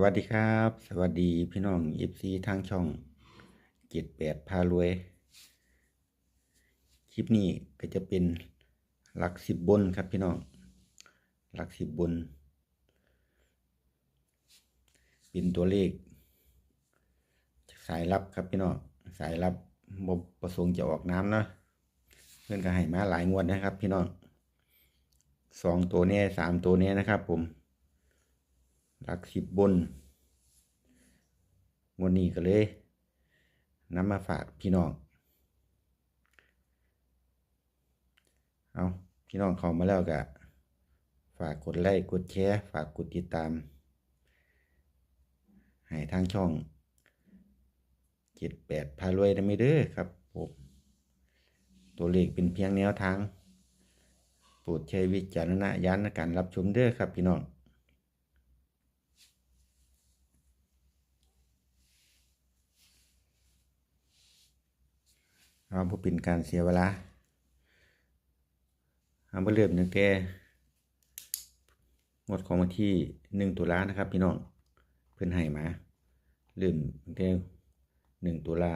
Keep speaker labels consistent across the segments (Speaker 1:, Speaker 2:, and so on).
Speaker 1: วัสดีครับ สวัสดีพี่น้องเอฟซีทางช่องเจ็ดแปดพารวย คลิปนี้ก็จะเป็นหลักสิบบนครับพี่น้องหลักสิบบน เป็นตัวเลข สายลับครับพี่น้องสายลับบประสงค์จะออกน้ำเนาะเพื่อนก็ให้มาหลายงวดนะครับ พี่น้องสองตัวเนี้สามตัวเนี้นะครับ ผม หลักสิบบนวันนี้ก็เลยนำมาฝากพี่น้อง เอาพี่น้องเข้ามาแล้วก็ฝากกดไลค์กดแชร์ฝากกดติดตาม ให้ทางช่องเจ็ดแปดพารวยได้ไหมเด้อครับผมตัวเลขเป็นเพียงแนวทางโปรดใช้วิจารณญาณในการรับชมเด้อครับพี่น้อง เราบ่เป็นการเสียเวลาเอาบ่เริ่มตั้งแต่หมดของวันที่หนึ่งตุลานะครับ พี่น้องเพิ่อนให้มาเริ่มตั้งแต่หนึ่งตุลา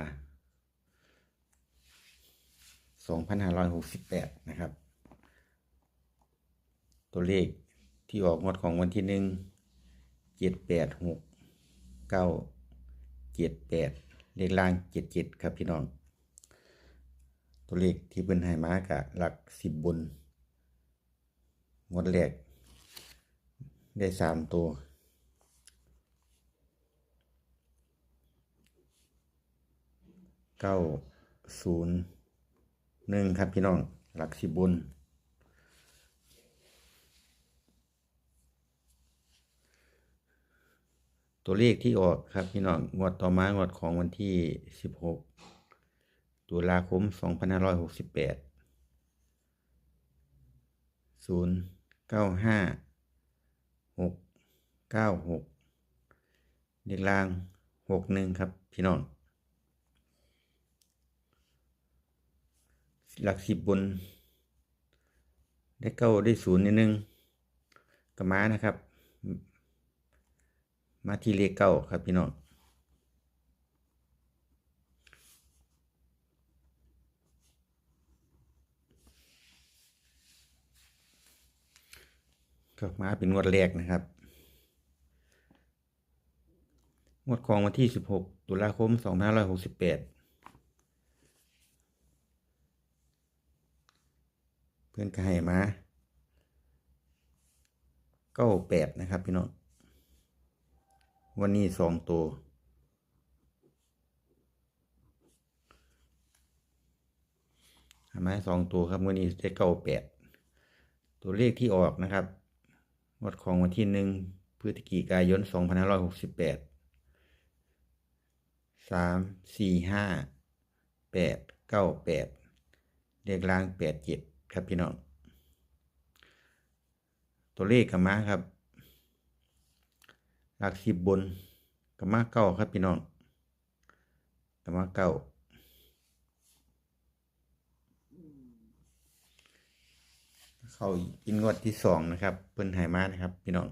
Speaker 1: สองพันห้าร้อยหกสิบแปดนะครับ ตัวเลขที่ออกงวดของวันที่หนึ่งเจ็ดแปดหกเก้าเจ็ดแปดเลขล่างเจ็ดเจ็ดครับพี่น้อง ตัวเลขที่เพิ่นให้มากะหลักสิบบนงวดแรกได้สามตัว เก้าศูนย์หนึ่งครับพี่น้อง หลักสิบบนตัวเลขที่ออกครับพี่น้องงวดต่อมางวดของวันที่สิบหก ตุลาคม 2568 095 696 เลขล่าง 61 ครับ พี่น้อง หลักสิบบน ได้เก้าได้ศูนย์นิดนึงก็มานะครับ มาที่เลขเก้าครับพี่น้อง ก็มาเป็นงวดแรกนะครับ งวดของวันที่ 16 ตุลาคม 2568 เพื่อนก็ให้มาเก้าแปดนะครับพี่น้องวันนี้สองตัวทำไมสองตัวครับวันนี้ได้เก้าแปดตัวเลขที่ออกนะครับ วดของวันที่หนึ่งพฤศจิกายนสองพันห้าร้อยหกสิบแปดสามสี่ห้าแปดเก้าแปดเลขล่างแปดจ็ดครับพี่น้อง ตัวเลขกับมาครับ หลักสิบบนกับมาเก้าครับพี่น้องกับมาเก้า เข้าอินงวดที่สองนะครับเปิ้นไหมานะครับ พี่น้อง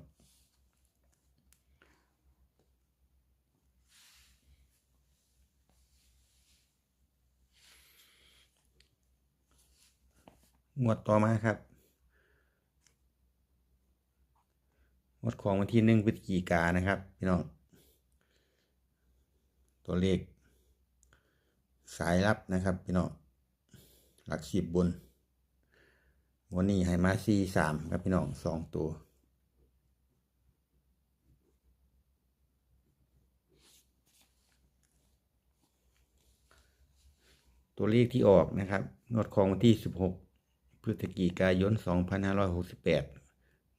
Speaker 1: งวดต่อมาครับงวดของวันที่หนึ่งพฤศจิกานะครับ พี่น้อง ตัวเลข สายลับนะครับ พี่น้อง หลักสิบบน วันนี้ให้มาซีสามครับพี่น้องสองตัวตัวเลขที่ออกนะครับงวดของวันที่สิบหกพฤศจิกายนสองพันห้าร้อยหกสิบแปด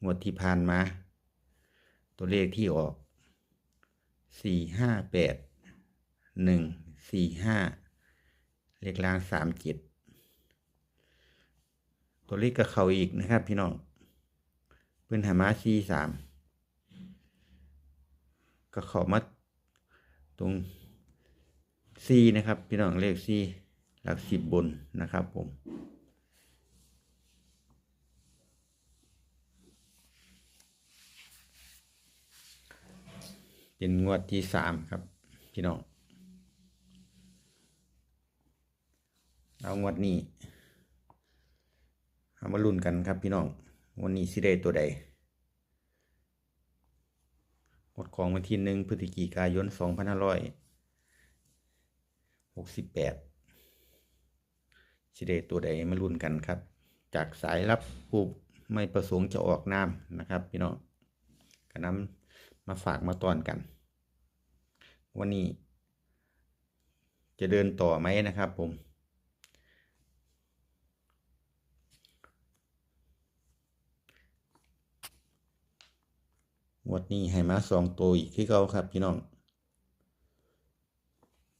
Speaker 1: งวดที่ผ่านมา ตัวเลขที่ออกสี่ห้าแปดหนึ่งสี่ห้าเลขล่างสามเจ็ด ตัวเลขก็เข้าอีกนะครับ พี่น้องเพื่อนหามาซีสามก็เข้ามาตรงซีนะครับ พี่น้องเลขซีหลักสิบบนนะครับผมเป็นงวดที่สามครับ พี่น้อง เอางวดนี้ เอามาลุ้นกันครับพี่น้อง วันนี้สิได้ตัวใดงวดของวันที่หนึ่งพฤศจิกายนสองพันห้าร้อยหกสิบแปดสิได้ตัวใดมาลุ้นกันครับ จากสายรับผู้ไม่ประสงค์จะออกนามนะครับ พี่น้องก็นำมาฝากมาตอนกัน วันนี้จะเดินต่อไหมนะครับผม ง วดนี้ให้มาสองตัวอีกคือเก่าครับพี่น้อง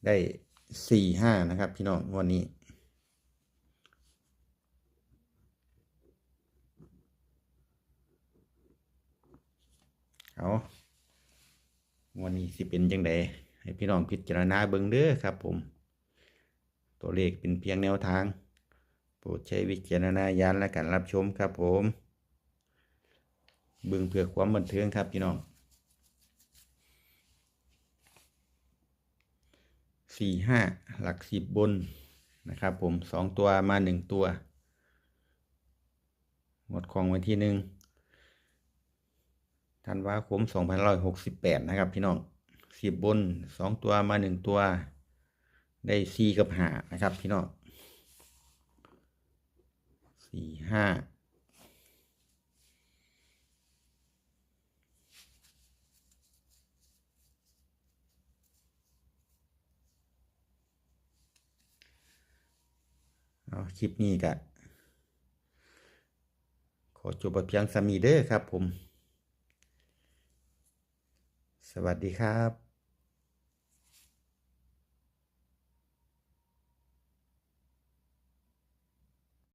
Speaker 1: ได้สี่ห้านะครับ พี่น้องวันนี้ เอาวันนี้สิเป็นจังไดให้พี่น้องพิจารณาเบิ่งเด้อครับผม ตัวเลขเป็นเพียงแนวทางโปรดใช้วิจารณญาณและการรับชมครับผม เบิ่งเพื่อความบันเทิงครับพี่น้องสี่ห้าหลักสิบบนนะครับผมสองตัวมาหนึ่งตัว หมดของวันที่หนึ่งธันวาคมสองพันร้อยหกสิบแปดนะครับพี่น้องสิบบนสองตัวมาหนึ่งตัว ได้สี่กับห้านะครับพี่น้องสี่ห้า คลิปนี้ก็ขอจบเพียงสามีเด้อครับผม สวัสดีครับ